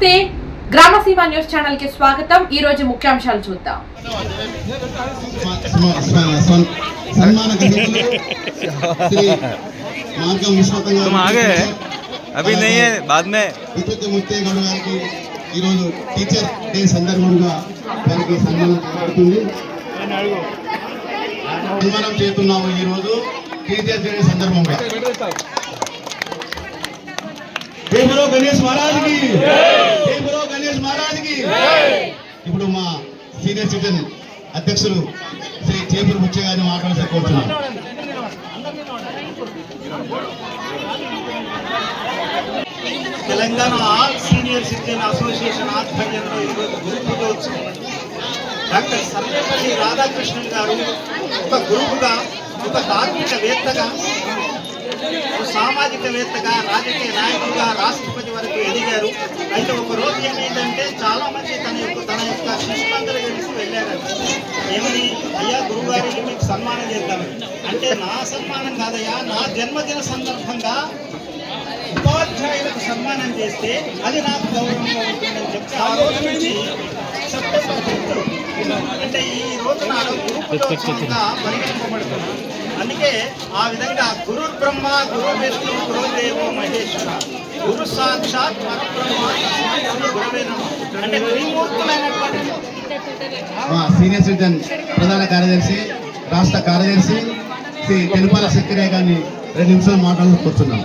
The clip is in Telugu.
నమస్తే గ్రామసీమ న్యూస్ ఛానల్ కి స్వాగతం ఈ రోజు ముఖ్యాంశాలు చూద్దాం స్మ- స్మ- స్మ- సన్మాన గ్రహీతలు శ్రీ మార్గం విశ్వనాథం గారు तुम आ गए अभी नहीं है बाद में విద్యుత్ ముత్తే గౌడ గారికి ఈరోజు టీచర్ డే సందర్భంగా వారికి సన్మానం జరుగుతుంది సన్మానం చేస్తున్నాము ఈరోజు టీచర్ డే సందర్భంగా జై బలో గణేష్ మహారాజ్కి జై బలో గణేష్ మహారాజ్కి ఇప్పుడు మా సీనియర్ సిటిజన్ అధ్యక్షులు శ్రీ చేపూరు ముచ్చే గారిని మాట్లాడాల్సి కోరుతున్నాను Telangana all senior citizen association ఆధ్వర్యంలో ఈరోజు గురు డాక్టర్ సర్వేపల్లి రాధాకృష్ణన్ గారు ఒక గురువుగా ఒక కార్మికవేత్తగా ఒక సామాజికవేత్తగా రాజకీయ నాయకుడిగా రాష్ట్రపతి వరకు ఎదిగారు. అయితే ఒక రోజు ఏమైందంటే చాలా మంది తన యొక్క తన వెళ్ళారు ఏమని? అయ్యా గురుగారికి మీకు సన్మానం చేద్దామని. అంటే నా సన్మానం కాదయ్యా నా జన్మదిన సందర్భంగా ఉపాధ్యాయులకు సన్మానం చేస్తే అది నాకు గౌరవంగా ఉంటుందని చెప్పి ఆ రోజు నుంచి సెప్టెంబర్ అంటే ఈ రోజు నాడు పరిగణింపబడుతున్నాను అందుకే ఆ విధంగా గురు బ్రహ్మ గురు విష్ణు గురుదేవో మహేశ్వర గురు సాక్షాత్ పరబ్రహ్మ గురువే శ్రీ అంటే త్రిమూర్తులైన సీనియర్ సిటిజన్ ప్రధాన కార్యదర్శి రాష్ట్ర కార్యదర్శి శ్రీ తెలుపాల శక్తిరే గారిని రెండు నిమిషాలు మాట్లాడుతూ కూర్చున్నాం.